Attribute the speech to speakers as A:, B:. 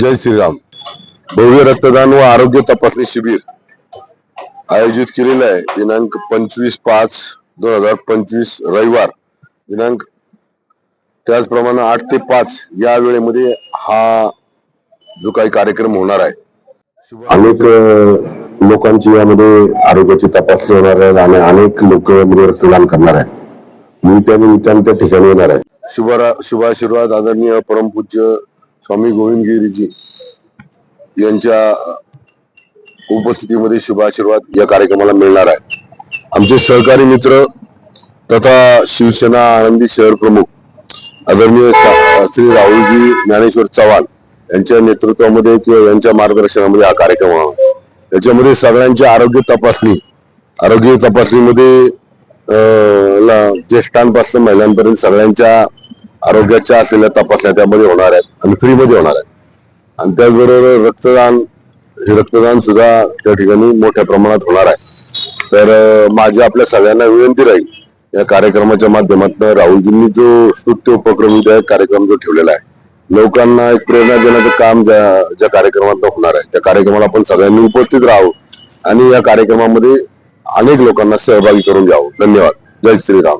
A: जय श्रीराम. भव्य रक्तदान व आरोग्य तपासणी शिबिर आयोजित केलेलं आहे. दिनांक पंचवीस पाच दोन हजार पंचवीस रविवार. दिनांक त्याचप्रमाणे आठ ते पाच या वेळेमध्ये हा जो काही कार्यक्रम होणार आहे. अनेक लोकांची यामध्ये आरोग्याची तपासणी होणार आहे आणि अनेक लोक रक्तदान करणार आहे मी त्या निमित्ताने त्या ठिकाणी येणार आहे. शुभरा शुभाशीर्वाद आदरणीय परमपूज्य स्वामी गोविंदगिरीजी यांच्या उपस्थितीमध्ये शुभाशीर्वाद या कार्यक्रमाला मिळणार आहे. आमचे सहकारी मित्र तथा शिवसेना आनंदी शहर प्रमुख आदरणीय सा- श्री राहुलजी ज्ञानेश्वर चव्हाण यांच्या नेतृत्वामध्ये किंवा यांच्या मार्गदर्शनामध्ये हा कार्यक्रम व्हावा याच्यामध्ये सगळ्यांची आरोग्य तपासणी आरोग्य तपासणीमध्ये अं, ज्येष्ठांपासून महिलांपर्यंत सगळ्यांच्या आरोग्याच्या असलेल्या तपासण्या त्यामध्ये होणार आहेत आणि फ्रीमध्ये होणार आहेत. आणि त्याचबरोबर रक्तदान हे रक्तदान सुद्धा त्या ठिकाणी मोठ्या प्रमाणात होणार आहे. तर माझी आपल्या सगळ्यांना विनंती राहील या कार्यक्रमाच्या माध्यमातून राहुलजींनी जो स्तुत्य उपक्रम त्या कार्यक्रम जो ठेवलेला आहे लोकांना एक प्रेरणा देण्याचं काम ज्या ज्या कार्यक्रमात होणार आहे. त्या कार्यक्रमाला आपण सगळ्यांनी उपस्थित राहू आणि या कार्यक्रमामध्ये अनेक लोकांना सहभागी करून घ्यावं. धन्यवाद. जय श्रीराम.